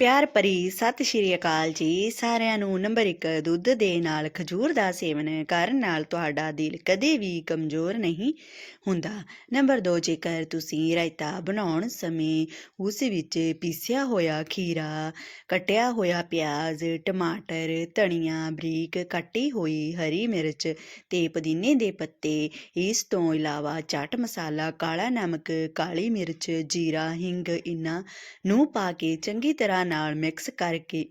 ਪਿਆਰ ਭਰੀ ਸਤਿ ਸ਼੍ਰੀ ਅਕਾਲ ਜੀ। ਸਾਰਿਆਂ ਨੂੰ ਨੰਬਰ 1 ਦੁੱਧ ਦੇ ਨਾਲ ਖਜੂਰ ਦਾ ਸੇਵਨ ਕਰਨ ਨਾਲ ਤੁਹਾਡਾ ਦਿਲ ਕਦੇ ਵੀ ਕਮਜ਼ੋਰ ਨਹੀਂ ਹੁੰਦਾ। ਨੰਬਰ 2 ਜੇਕਰ ਤੁਸੀਂ ਰਾਇਤਾ ਬਣਾਉਣ ਸਮੇਂ ਉਸ ਵਿੱਚ ਪੀਸਿਆ ਹੋਇਆ ਖੀਰਾ, ਕੱਟਿਆ ਹੋਇਆ ਪਿਆਜ਼, ਟਮਾਟਰ, ਧਨੀਆ, ਬਰੀਕ ਕੱਟੀ ਹੋਈ ਹਰੀ ਮਿਰਚ ਤੇ ਪੁਦੀਨੇ ਦੇ ਪੱਤੇ, ਇਸ ਤੋਂ ਇਲਾਵਾ ਚਾਟ ਮਸਾਲਾ, ਕਾਲਾ ਨਮਕ, ਕਾਲੀ ਮਿਰਚ, ਜੀਰਾ, ਹਿੰਗ ਇਨਾ ਨੂੰ ਪਾ ਕੇ ਚੰਗੀ ਤਰ੍ਹਾਂ ਨਾਲ ਮਿਕਸ ਕਰਕੇ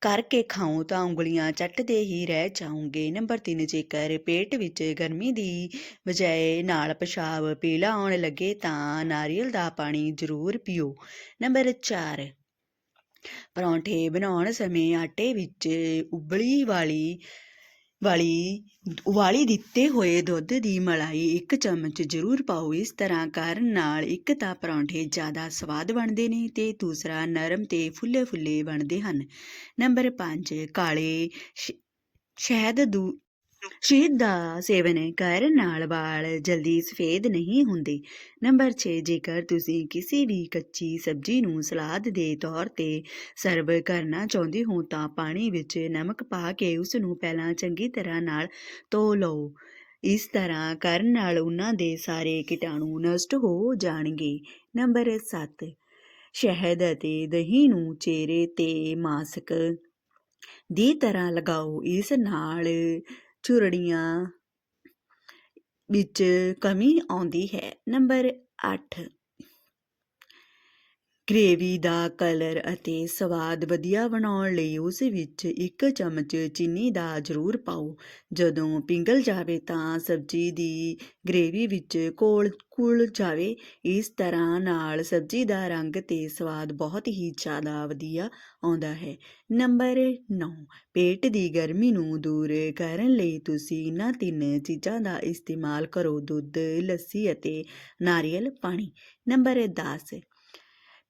ਕਰਕੇ ਖਾਓ ਤਾਂ ਉਂਗਲੀਆਂ ਚੱਟਦੇ ਹੀ ਰਹਿ ਜਾਓਗੇ ਨੰਬਰ 3 ਜੇਕਰ ਪੇਟ ਵਿੱਚ ਗਰਮੀ ਦੀ ਵਜਾਏ ਨਾਲ ਪਿਸ਼ਾਬ ਪੀਲਾ ਆਉਣ ਲੱਗੇ ਤਾਂ ਨਾਰੀਅਲ ਦਾ ਪਾਣੀ ਜ਼ਰੂਰ ਪੀਓ। ਨੰਬਰ 4 ਪਰੌਂਠੇ ਬਣਾਉਣ ਸਮੇਂ ਆਟੇ ਵਿੱਚ ਉਬਲੀ ਵਾਲੀ ਵਾਲੀ, ਉਬਾਲੀ ਦਿੱਤੇ ਹੋਏ ਦੁੱਧ ਦੀ ਮਲਾਈ ਇੱਕ ਚਮਚ ਜ਼ਰੂਰ ਪਾਓ। ਇਸ ਤਰ੍ਹਾਂ ਕਰਨ ਨਾਲ ਇੱਕ ਤਾਂ ਪਰੌਂਠੇ ਜ਼ਿਆਦਾ ਸਵਾਦ ਬਣਦੇ ਨੇ ਤੇ ਦੂਸਰਾ ਨਰਮ ਤੇ ਫੁੱਲੇ ਫੁੱਲੇ ਬਣਦੇ ਹਨ। ਨੰਬਰ 5 ਕਾਲੇ ਸ਼- ਸ਼ਹਿਦ ਦੂ ਸ਼ਹਿਦ ਦਾ ਸੇਵਨ ਕਰਨ ਨਾਲ ਵਾਲ ਜਲਦੀ ਸਫੇਦ ਨਹੀਂ ਹੁੰਦੇ। ਨੰਬਰ 6 ਜੇਕਰ ਤੁਸੀਂ ਕਿਸੇ ਵੀ ਕੱਚੀ ਸਬਜ਼ੀ ਨੂੰ ਸਲਾਦ ਦੇ ਤੌਰ ਤੇ ਸਰਵ ਕਰਨਾ ਚਾਹੁੰਦੇ ਹੋ, ਤਾਂ ਪਾਣੀ ਵਿੱਚ ਨਮਕ ਪਾ ਕੇ ਉਸ ਨੂੰ ਪਹਿਲਾਂ ਚੰਗੀ ਤਰ੍ਹਾਂ ਨਾਲ ਧੋ ਲਓ। ਇਸ ਤਰ੍ਹਾਂ ਕਰਨ ਨਾਲ ਉਹਨਾਂ ਦੇ ਸਾਰੇ ਕੀਟਾਣੂ ਨਸ਼ਟ ਹੋ ਜਾਣਗੇ। ਨੰਬਰ 7 ਸ਼ਹਿਦ ਅਤੇ ਦਹੀਂ ਨੂੰ ਚਿਹਰੇ ਤੇ ਮਾਸਕ ਦੀ ਤਰ੍ਹਾਂ ਲਗਾਓ। ਇਸ ਨਾਲ ਝੁਰੜੀਆਂ ਵਿੱਚ ਕਮੀ ਆਉਂਦੀ ਹੈ। ਨੰਬਰ ਅੱਠ ਗ੍ਰੇਵੀ ਦਾ ਕਲਰ ਅਤੇ ਸਵਾਦ ਵਧੀਆ ਬਣਾਉਣ ਲਈ ਉਸ ਵਿੱਚ ਇੱਕ ਚਮਚ ਚੀਨੀ ਦਾ ਜ਼ਰੂਰ ਪਾਓ। ਜਦੋਂ ਪਿੰਗਲ ਜਾਵੇ ਤਾਂ ਸਬਜ਼ੀ ਦੀ ਗ੍ਰੇਵੀ ਵਿੱਚ ਕੋਲ ਕੁਲ ਜਾਵੇ। ਇਸ ਤਰ੍ਹਾਂ ਨਾਲ ਸਬਜ਼ੀ ਦਾ ਰੰਗ ਤੇ ਸਵਾਦ ਬਹੁਤ ਹੀ ਜ਼ਿਆਦਾ ਵਧੀਆ ਆਉਂਦਾ ਹੈ। ਨੰਬਰ 9 ਪੇਟ ਦੀ ਗਰਮੀ ਨੂੰ ਦੂਰ ਕਰਨ ਲਈ ਤੁਸੀਂ ਇਹਨਾਂ ਤਿੰਨ ਚੀਜ਼ਾਂ ਦਾ ਇਸਤੇਮਾਲ ਕਰੋ। ਦੁੱਧ, ਲੱਸੀ ਅਤੇ ਨਾਰੀਅਲ ਪਾਣੀ। ਨੰਬਰ 10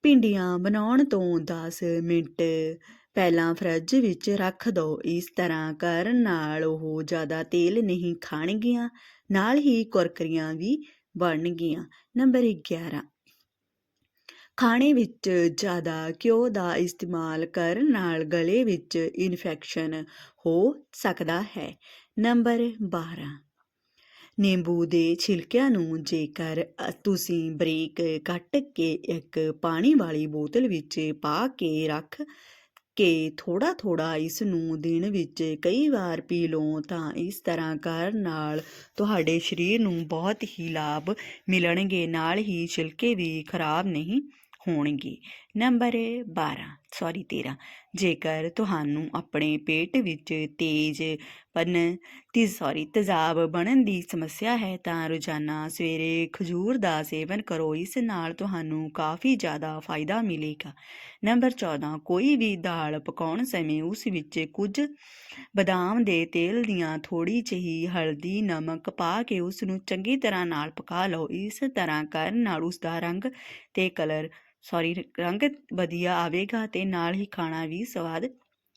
ਭਿੰਡੀਆਂ ਬਣਾਉਣ ਤੋਂ 10 ਮਿੰਟ। ਪਹਿਲਾਂ ਫਰਿੱਜ ਵਿੱਚ ਰੱਖ ਦਿਓ ਇਸ ਤਰ੍ਹਾਂ ਕਰਨ ਨਾਲ ਉਹ ਜ਼ਿਆਦਾ ਤੇਲ ਨਹੀਂ ਖਾਣਗੀਆਂ, ਨਾਲ ਹੀ ਕੁਰਕਰੀਆਂ ਵੀ ਬਣਨਗੀਆਂ। ਨੰਬਰ 11 ਖਾਣੇ ਵਿੱਚ ਜ਼ਿਆਦਾ ਘਿਓ ਦਾ ਇਸਤੇਮਾਲ ਕਰਨ ਨਾਲ ਗਲੇ ਵਿੱਚ ਇਨਫੈਕਸ਼ਨ ਹੋ ਸਕਦਾ ਹੈ। ਨੰਬਰ 12 ਨਿੰਬੂ ਦੇ ਛਿਲਕਿਆਂ ਨੂੰ ਜੇਕਰ ਤੁਸੀਂ ਬਰੀਕ ਕੱਟ ਕੇ ਇੱਕ ਪਾਣੀ ਵਾਲੀ ਬੋਤਲ ਵਿੱਚ ਪਾ ਕੇ ਰੱਖ ਕੇ ਥੋੜਾ ਥੋੜਾ ਇਸ ਨੂੰ ਦਿਨ ਵਿੱਚ ਕਈ ਵਾਰ ਪੀ ਲਓ, ਤਾਂ ਇਸ ਤਰ੍ਹਾਂ ਕਰਨ ਨਾਲ ਤੁਹਾਡੇ ਸਰੀਰ ਨੂੰ ਬਹੁਤ ਹੀ ਲਾਭ ਮਿਲਣਗੇ, ਨਾਲ ਹੀ ਛਿਲਕੇ ਵੀ ਖਰਾਬ ਨਹੀਂ ਹੋਣਗੇ। ਨੰਬਰ 12 ਸੌਰੀ 13 ਜੇਕਰ ਤੁਹਾਨੂੰ ਆਪਣੇ ਪੇਟ ਵਿੱਚ ਤੇਜ਼ ਪਨ, ਤੀ, ਸੌਰੀ, ਤੇਜ਼ਾਬ ਬਣਨ ਦੀ ਸਮੱਸਿਆ ਹੈ, ਤਾਂ ਰੋਜ਼ਾਨਾ ਸਵੇਰੇ ਖਜੂਰ ਦਾ ਸੇਵਨ ਕਰੋ, ਇਸ ਨਾਲ ਤੁਹਾਨੂੰ ਕਾਫੀ ਜ਼ਿਆਦਾ ਫਾਇਦਾ ਮਿਲੇਗਾ। ਨੰਬਰ 14 ਕੋਈ ਵੀ ਦਾਲ ਪਕਾਉਣ ਸਮੇਂ ਉਸ ਵਿੱਚ ਕੁਝ ਬਦਾਮ ਦੇ ਤੇਲ ਦੀਆਂ ਥੋੜੀ ਜਿਹੀ ਹਲਦੀ, ਨਮਕ ਪਾ ਕੇ ਉਸ ਨੂੰ ਚੰਗੀ ਤਰ੍ਹਾਂ ਨਾਲ ਪਕਾ ਲਓ, ਇਸ ਤਰ੍ਹਾਂ ਕਰਨ ਨਾਲ ਉਸ ਦਾ ਰੰਗ ਤੇ ਕਲਰ ਸੌਰੀ, ਰੰਗ ਵਧੀਆ ਆਵੇਗਾ ਤੇ ਨਾਲ ਹੀ ਖਾਣਾ ਵੀ ਸਵਾਦ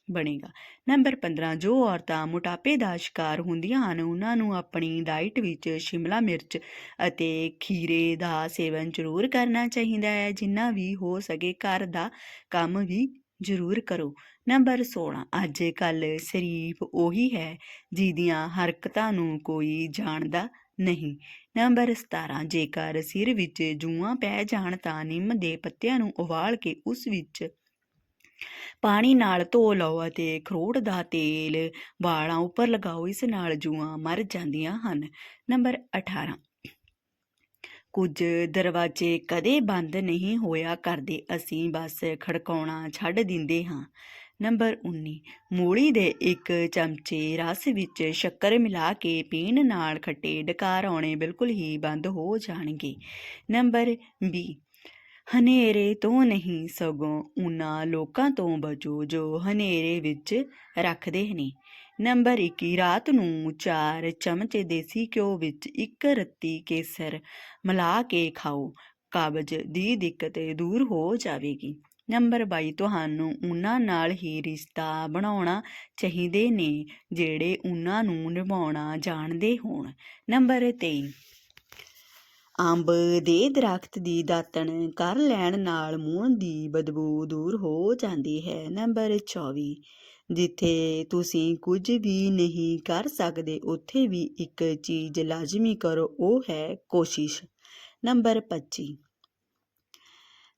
ਬਣੇਗਾ। ਨੰਬਰ 15 ਜੋ ਔਰਤਾਂ ਮੋਟਾਪੇ ਦਾ ਸ਼ਿਕਾਰ ਹੁੰਦੀਆਂ ਹਨ, ਉਹਨਾਂ ਨੂੰ ਆਪਣੀ ਡਾਈਟ ਵਿੱਚ ਸ਼ਿਮਲਾ ਮਿਰਚ ਅਤੇ ਖੀਰੇ ਦਾ ਸੇਵਨ ਜ਼ਰੂਰ ਕਰਨਾ ਚਾਹੀਦਾ ਹੈ, ਜਿੰਨਾ ਵੀ ਹੋ ਸਕੇ ਘਰ ਦਾ ਕੰਮ ਵੀ ਜ਼ਰੂਰ ਕਰੋ। ਨੰਬਰ 16 ਅੱਜ ਕੱਲ ਸ਼ਰੀਫ ਉਹੀ ਹੈ ਜਿਹਦੀਆਂ ਹਰਕਤਾਂ ਨੂੰ ਕੋਈ ਜਾਣਦਾ ਨਹੀਂ। ਨੰਬਰ 17 ਜੇਕਰ ਸਿਰ ਵਿੱਚ ਜੂਆਂ ਪੈ ਜਾਣ ਤਾਂ ਨਿੰਮ ਦੇ ਪੱਤਿਆਂ ਨੂੰ ਉਬਾਲ ਕੇ ਉਸ ਵਿੱਚ ਪਾਣੀ ਨਾਲ ਧੋ ਲਓ ਅਤੇ ਖਰੋੜ ਦਾ ਤੇਲ ਵਾਲਾਂ ਉੱਪਰ ਲਗਾਓ, ਇਸ ਨਾਲ ਜੂਆਂ ਮਰ ਜਾਂਦੀਆਂ ਹਨ। ਨੰਬਰ 18 ਕੁਝ ਦਰਵਾਜ਼ੇ ਕਦੇ ਬੰਦ ਨਹੀਂ ਹੋਇਆ ਕਰਦੇ, ਅਸੀਂ ਬਸ ਖੜਕਾਉਣਾ ਛੱਡ ਦਿੰਦੇ ਹਾਂ। ਨੰਬਰ 19 ਮੂਲੀ ਦੇ ਇੱਕ ਚਮਚੇ ਰਸ ਵਿੱਚ ਸ਼ੱਕਰ ਮਿਲਾ ਕੇ ਪੀਣ ਨਾਲ ਖੱਟੇ ਡਕਾਰ ਆਉਣੇ ਬਿਲਕੁਲ ਹੀ ਬੰਦ ਹੋ ਜਾਣਗੇ। ਨੰਬਰ 20 ਹਨੇਰੇ ਤੋਂ ਨਹੀਂ, ਸਗੋਂ ਉਹਨਾਂ ਲੋਕਾਂ ਤੋਂ ਬਚੋ ਜੋ ਹਨੇਰੇ ਵਿੱਚ ਰੱਖਦੇ ਨੇ। ਨੰਬਰ 21 ਰਾਤ ਨੂੰ 4 ਚਮਚੇ ਦੇਸੀ ਘਿਓ ਵਿੱਚ ਇੱਕ ਰੱਤੀ ਕੇਸਰ ਮਿਲਾ ਕੇ ਖਾਓ। ਕਬਜ਼ ਦੀ ਦਿੱਕਤ ਦੂਰ ਹੋ ਜਾਵੇਗੀ। ਨੰਬਰ 22 ਤੁਹਾਨੂੰ ਉਹਨਾਂ ਨਾਲ ਹੀ ਰਿਸ਼ਤਾ ਬਣਾਉਣਾ ਚਾਹੀਦੇ ਨੇ, ਜਿਹੜੇ ਉਹਨਾਂ ਨੂੰ ਨਿਭਾਉਣਾ ਜਾਣਦੇ ਹੋਣ। ਨੰਬਰ 23 ਅੰਬ ਦੇ ਦਰਖਤ ਦੀ ਦਾਤਣ ਕਰ ਲੈਣ ਨਾਲ ਮੂੰਹ ਦੀ ਬਦਬੂ ਦੂਰ ਹੋ ਜਾਂਦੀ ਹੈ। ਨੰਬਰ 24 ਜਿੱਥੇ ਤੁਸੀਂ ਕੁਝ ਵੀ ਨਹੀਂ ਕਰ ਸਕਦੇ, ਉੱਥੇ ਵੀ ਇੱਕ ਚੀਜ਼ ਲਾਜ਼ਮੀ ਕਰੋ, ਉਹ ਹੈ ਕੋਸ਼ਿਸ਼। ਨੰਬਰ 25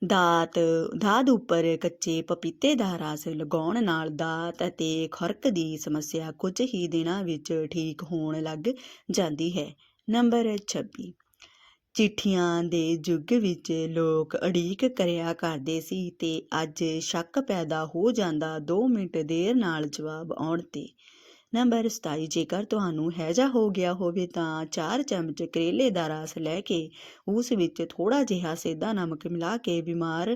ਦਾਤ ਦਾਦ ਉੱਪਰ ਕੱਚੇ ਪਪੀਤੇ ਦਾ ਰਸ ਲਗਾਉਣ ਨਾਲ ਦਾਤ ਅਤੇ ਖੁਰਕ ਦੀ ਸਮੱਸਿਆ ਕੁਝ ਹੀ ਦਿਨਾਂ ਵਿੱਚ ਠੀਕ ਹੋਣ ਲੱਗ ਜਾਂਦੀ ਹੈ। ਨੰਬਰ 26 ਚਿੱਠੀਆਂ ਦੇ ਯੁੱਗ ਵਿੱਚ ਲੋਕ ਅੜੀਕ ਕਰਿਆ ਕਰਦੇ ਸੀ ਤੇ ਅੱਜ ਸ਼ੱਕ ਪੈਦਾ ਹੋ ਜਾਂਦਾ 2 ਮਿੰਟ ਦੇਰ ਨਾਲ ਜਵਾਬ ਆਉਣ ਤੇ। ਨੰਬਰ 27 ਜੇਕਰ ਤੁਹਾਨੂੰ ਹੈਜਾ ਹੋ ਗਿਆ ਹੋਵੇ ਤਾਂ 4 ਚਮਚ ਕਰੇਲੇ ਦਾ ਰਸ ਲੈ ਕੇ ਉਸ ਵਿੱਚ ਥੋੜਾ ਜਿਹਾ ਸੇਦਾ ਨਮਕ ਮਿਲਾ ਕੇ ਬਿਮਾਰ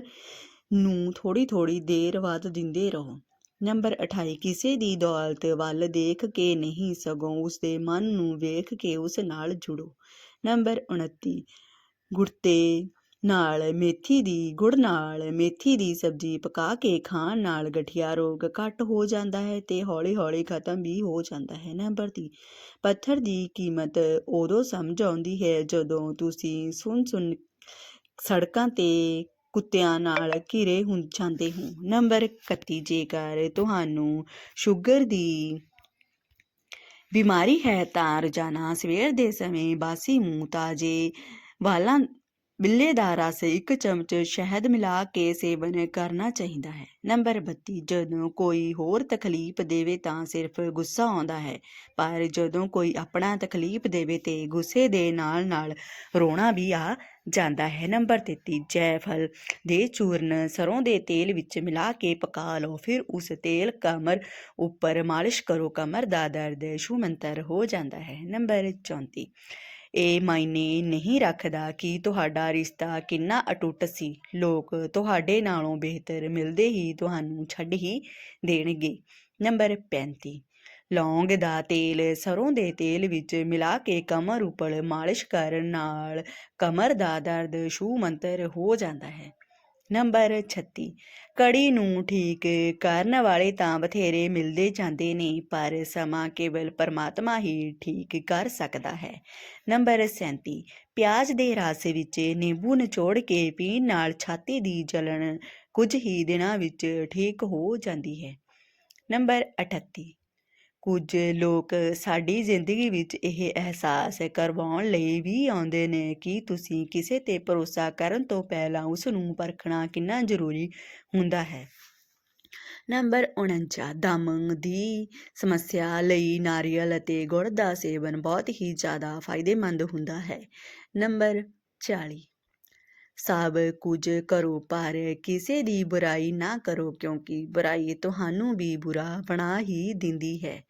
ਨੂੰ ਥੋੜੀ ਥੋੜੀ ਦੇਰ ਬਾਅਦ ਦਿੰਦੇ ਰਹੋ। ਨੰਬਰ 28 ਕਿਸੇ ਦੀ ਦੌਲਤ ਵੱਲ ਦੇਖ ਕੇ ਨਹੀਂ ਸਗੋਂ ਉਸ ਦੇ ਮਨ ਨੂੰ ਵੇਖ ਕੇ ਉਸ ਨਾਲ ਜੁੜੋ। ਨੰਬਰ 29 ਗੁੜਤੇ ਨਾਲ ਮੇਥੀ ਦੀ ਗੁੜ ਨਾਲ ਮੇਥੀ ਦੀ ਸਬਜ਼ੀ ਪਕਾ ਕੇ ਖਾਣ ਨਾਲ ਗਠੀਆ ਰੋਗ ਘੱਟ ਹੋ ਜਾਂਦਾ ਹੈ ਤੇ ਹੌਲੀ-ਹੌਲੀ ਖਤਮ ਵੀ ਹੋ ਜਾਂਦਾ ਹੈ ਨੰਬਰ 30 ਪੱਥਰ ਦੀ ਕੀਮਤ ਉਦੋਂ ਸਮਝ ਆਉਂਦੀ ਹੈ ਜਦੋਂ ਤੁਸੀਂ ਸੁਣ ਸੁਣ ਸੜਕਾਂ ਤੇ ਕੁੱਤਿਆਂ ਨਾਲ ਘਿਰੇ ਹੁੰ, ਜਾਂਦੇ ਹੋ। ਨੰਬਰ 31 ਜੇਕਰ ਤੁਹਾਨੂੰ ਸ਼ੂਗਰ ਦੀ ਬਿਮਾਰੀ ਹੈ ਤਾਂ ਰੋਜ਼ਾਨਾ ਸਵੇਰ ਦੇ ਸਮੇਂ ਬਾਸੀ ਮੂੰਹ ਤਾਜ਼ੇ ਵਾਲਾਂ ਬਿੱਲੇ ਦਾ ਰਸ ਇੱਕ ਚਮਚ ਸ਼ਹਿਦ ਮਿਲਾ ਕੇ ਸੇਵਨ ਕਰਨਾ ਚਾਹੀਦਾ ਹੈ। ਨੰਬਰ 32 ਜਦੋਂ ਕੋਈ ਹੋਰ ਤਕਲੀਫ ਦੇਵੇ ਤਾਂ ਸਿਰਫ ਗੁੱਸਾ ਆਉਂਦਾ ਹੈ, ਪਰ ਜਦੋਂ ਕੋਈ ਆਪਣਾ ਤਕਲੀਫ ਦੇਵੇ ਤੇ ਗੁੱਸੇ ਦੇ ਨਾਲ ਨਾਲ ਰੋਣਾ ਵੀ ਆ ਜਾਂਦਾ ਹੈ। ਨੰਬਰ 33 ਜੈਫਲ ਦੇ ਚੂਰਨ ਸਰੋਂ ਦੇ ਤੇਲ ਵਿੱਚ ਮਿਲਾ ਕੇ ਪਕਾ ਲਓ, ਫਿਰ ਉਸ ਤੇਲ ਕਮਰ ਉੱਪਰ ਮਾਲਿਸ਼ ਕਰੋ, ਕਮਰ ਦਾ ਦਰਦ ਛੂਮੰਤਰ ਹੋ ਜਾਂਦਾ ਹੈ। ਨੰਬਰ 34 ਇਹ ਮਾਇਨੇ ਨਹੀਂ ਰੱਖਦਾ ਕਿ ਤੁਹਾਡਾ ਰਿਸ਼ਤਾ ਕਿੰਨਾ ਅਟੁੱਟ ਸੀ। ਲੋਕ ਤੁਹਾਡੇ ਨਾਲੋਂ ਬਿਹਤਰ ਮਿਲਦੇ ਹੀ ਤੁਹਾਨੂੰ ਛੱਡ ਹੀ ਦੇਣਗੇ। ਨੰਬਰ 35 ਲੌਂਗ ਦਾ ਤੇਲ ਸਰੋਂ ਦੇ ਤੇਲ ਵਿੱਚ ਮਿਲਾ ਕੇ ਕਮਰ ਉੱਪਰ ਮਾਲਿਸ਼ ਕਰਨ ਨਾਲ ਕਮਰ ਦਾ ਦਰਦ ਛੂ ਮੰਤਰ ਹੋ ਜਾਂਦਾ ਹੈ। ਨੰਬਰ 36 ਕੜੀ ਨੂੰ ਠੀਕ ਕਰਨ ਵਾਲੇ ਤਾਂ ਬਥੇਰੇ ਮਿਲਦੇ ਜਾਂਦੇ ਨੇ, ਪਰ ਸਮਾਂ ਕੇਵਲ ਪਰਮਾਤਮਾ ਹੀ ਠੀਕ ਕਰ ਸਕਦਾ ਹੈ। ਨੰਬਰ 37 ਪਿਆਜ਼ ਦੇ ਰਸ ਵਿੱਚ ਨਿੰਬੂ ਨਿਚੋੜ ਕੇ ਪੀਣ ਨਾਲ ਛਾਤੀ ਦੀ ਜਲਣ ਕੁਝ ਹੀ ਦਿਨਾਂ ਵਿੱਚ ਠੀਕ ਹੋ ਜਾਂਦੀ ਹੈ। ਨੰਬਰ 38 ਕੁਝ ਲੋਕ ਸਾਡੀ ਜ਼ਿੰਦਗੀ ਵਿੱਚ ਇਹ ਅਹਿਸਾਸ ਕਰਵਾਉਣ ਲਈ ਵੀ ਆਉਂਦੇ ਨੇ ਕਿ ਤੁਸੀਂ ਕਿਸੇ ਤੇ ਭਰੋਸਾ ਕਰਨ ਤੋਂ ਪਹਿਲਾਂ ਉਸ ਨੂੰ ਪਰਖਣਾ ਕਿੰਨਾ ਜ਼ਰੂਰੀ ਹੁੰਦਾ ਹੈ। ਨੰਬਰ 49 ਦਮ ਦੀ ਸਮੱਸਿਆ ਲਈ ਨਾਰੀਅਲ ਅਤੇ ਗੁੜ ਦਾ ਸੇਵਨ ਬਹੁਤ ਹੀ ਜ਼ਿਆਦਾ ਫਾਇਦੇਮੰਦ ਹੁੰਦਾ ਹੈ। ਨੰਬਰ 40 ਸਭ ਕੁਝ ਕਰੋ, ਪਰ ਕਿਸੇ ਦੀ ਬੁਰਾਈ ਨਾ ਕਰੋ, ਕਿਉਂਕਿ ਬੁਰਾਈ ਤੁਹਾਨੂੰ ਵੀ ਬੁਰਾ ਬਣਾ ਹੀ ਦਿੰਦੀ ਹੈ।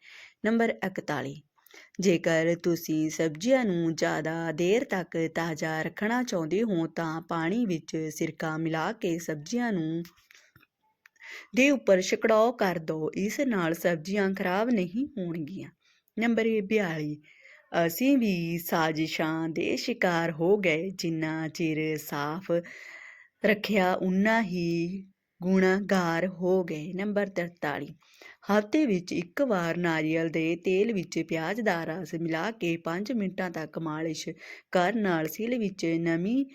ਨੰਬਰ 41 ਜੇਕਰ ਤੁਸੀਂ ਸਬਜ਼ੀਆਂ ਨੂੰ ਜ਼ਿਆਦਾ ਦੇਰ ਤੱਕ ਤਾਜ਼ਾ ਰੱਖਣਾ ਚਾਹੁੰਦੇ ਹੋ, ਤਾਂ ਪਾਣੀ ਵਿੱਚ ਸਿਰਕਾ ਮਿਲਾ ਕੇ ਸਬਜ਼ੀਆਂ ਨੂੰ ਦੇ ਉੱਪਰ ਛਿੜਕਾਅ ਕਰ ਦਿਓ। ਇਸ ਨਾਲ ਸਬਜ਼ੀਆਂ ਖਰਾਬ ਨਹੀਂ ਹੋਣਗੀਆਂ। ਨੰਬਰ 42 ਅਸੀਂ ਵੀ ਸਾਜ਼ਿਸ਼ਾਂ ਦੇ ਸ਼ਿਕਾਰ ਹੋ ਗਏ, ਜਿੰਨਾ ਚਿਰ ਸਾਫ਼ ਰੱਖਿਆ ਉਨਾ ਹੀ ਗੁਨਾਹਗਾਰ ਹੋ ਗਏ। ਨੰਬਰ 43 ਹਫ਼ਤੇ ਵਿੱਚ ਇੱਕ ਵਾਰ ਨਾਰੀਅਲ ਦੇ ਤੇਲ ਵਿੱਚ ਪਿਆਜ਼ ਦਾ ਰਸ ਮਿਲਾ ਕੇ 5 ਮਿੰਟਾਂ ਤੱਕ ਮਾਲਿਸ਼ ਕਰਨ ਨਾਲ ਸਿਲ ਵਿੱਚ ਨਮੀ,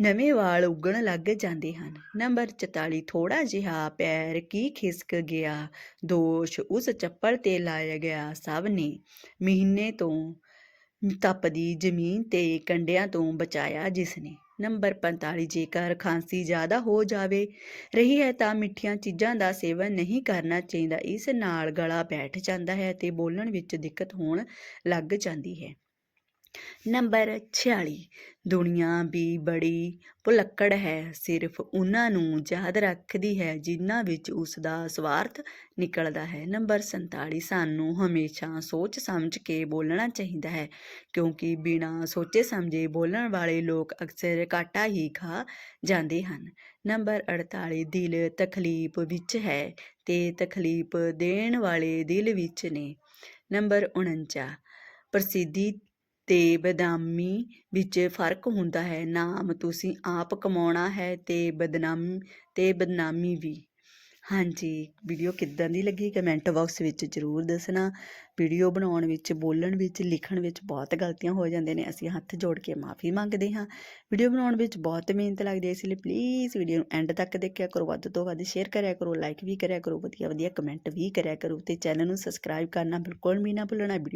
ਨਵੇਂ ਵਾਲ ਉੱਗਣ ਲੱਗ ਜਾਂਦੇ ਹਨ। ਨੰਬਰ 44 ਥੋੜਾ ਜਿਹਾ ਪੈਰ ਕੀ ਖਿਸਕ ਗਿਆ? ਦੋਸ਼, ਉਸ ਚੱਪਲ ਤੇ ਲਾਇਆ ਗਿਆ ਸਭ ਨੇ ਮਹੀਨੇ ਤੋਂ ਤਪਦੀ ਜ਼ਮੀਨ ਤੇ ਕੰਡਿਆਂ ਤੋਂ ਬਚਾਇਆ ਜਿਸ ਨੇ ਨੰਬਰ 45 ਜੇਕਰ ਖਾਂਸੀ ਜ਼ਿਆਦਾ ਹੋ ਜਾਵੇ, ਰਹੀ ਹੈ ਤਾਂ ਮਿੱਠੀਆਂ ਚੀਜ਼ਾਂ ਦਾ ਸੇਵਨ ਨਹੀਂ ਕਰਨਾ ਚਾਹੀਦਾ। ਇਸ ਨਾਲ ਗਲਾ ਬੈਠ ਜਾਂਦਾ ਹੈ ਤੇ ਬੋਲਣ ਵਿੱਚ ਦਿੱਕਤ ਹੋਣ ਲੱਗ ਜਾਂਦੀ ਹੈ। ਨੰਬਰ 46 ਦੁਨੀਆ ਵੀ ਬੜੀ ਭੁਲੱਕੜ ਹੈ, ਸਿਰਫ ਉਹਨਾਂ ਨੂੰ ਯਾਦ ਰੱਖਦੀ ਹੈ ਜਿਨ੍ਹਾਂ ਵਿੱਚ ਉਸ ਦਾ ਸਵਾਰਥ ਨਿਕਲਦਾ ਹੈ। ਨੰਬਰ 47 ਸਾਨੂੰ ਹਮੇਸ਼ਾ ਸੋਚ ਸਮਝ ਕੇ ਬੋਲਣਾ ਚਾਹੀਦਾ ਹੈ, ਕਿਉਂਕਿ ਬਿਨਾਂ ਸੋਚੇ ਸਮਝੇ ਬੋਲਣ ਵਾਲੇ ਲੋਕ ਅਕਸਰ ਘਾਟਾ ਹੀ ਖਾ ਜਾਂਦੇ ਹਨ। ਨੰਬਰ 48 ਦਿਲ ਤਕਲੀਫ ਵਿੱਚ ਹੈ ਤੇ ਤਕਲੀਫ ਦੇਣ ਵਾਲੇ ਦਿਲ ਵਿੱਚ ਨੇ। ਨੰਬਰ 49 ਪ੍ਰਸਿੱਧੀ ਤੇ ਬਦਨਾਮੀ ਵਿੱਚ ਫ਼ਰਕ ਹੁੰਦਾ ਹੈ। ਨਾਮ ਤੁਸੀਂ ਆਪ ਕਮਾਉਣਾ ਹੈ ਤੇ ਬਦਨਾਮ, ਤੇ ਬਦਨਾਮੀ ਵੀ। ਹਾਂਜੀ, ਵੀਡੀਓ ਕਿੱਦਾਂ ਦੀ ਲੱਗੀ ਕਮੈਂਟ ਬਾਕਸ ਵਿੱਚ ਜ਼ਰੂਰ ਦੱਸਣਾ। ਵੀਡੀਓ ਬਣਾਉਣ ਵਿੱਚ, ਬੋਲਣ ਵਿੱਚ, ਲਿਖਣ ਵਿੱਚ ਬਹੁਤ ਗਲਤੀਆਂ ਹੋ ਜਾਂਦੇ ਨੇ, ਅਸੀਂ ਹੱਥ ਜੋੜ ਕੇ ਮਾਫੀ ਮੰਗਦੇ ਹਾਂ। ਵੀਡੀਓ ਬਣਾਉਣ ਵਿੱਚ ਬਹੁਤ ਮਿਹਨਤ ਲੱਗਦੀ ਹੈ, ਇਸ ਲਈ ਪਲੀਜ਼ ਵੀਡੀਓ ਨੂੰ ਐਂਡ ਤੱਕ ਦੇਖਿਆ ਕਰੋ, ਵੱਧ ਤੋਂ ਵੱਧ ਸ਼ੇਅਰ ਕਰਿਆ ਕਰੋ ਲਾਈਕ ਵੀ ਕਰਿਆ ਕਰੋ ਵਧੀਆ ਵਧੀਆ ਕਮੈਂਟ ਵੀ ਕਰਿਆ ਕਰੋ ਤੇ ਚੈਨਲ ਨੂੰ ਸਬਸਕ੍ਰਾਈਬ ਕਰਨਾ ਬਿਲਕੁਲ ਵੀ ਨਾ ਭੁੱਲਣਾ।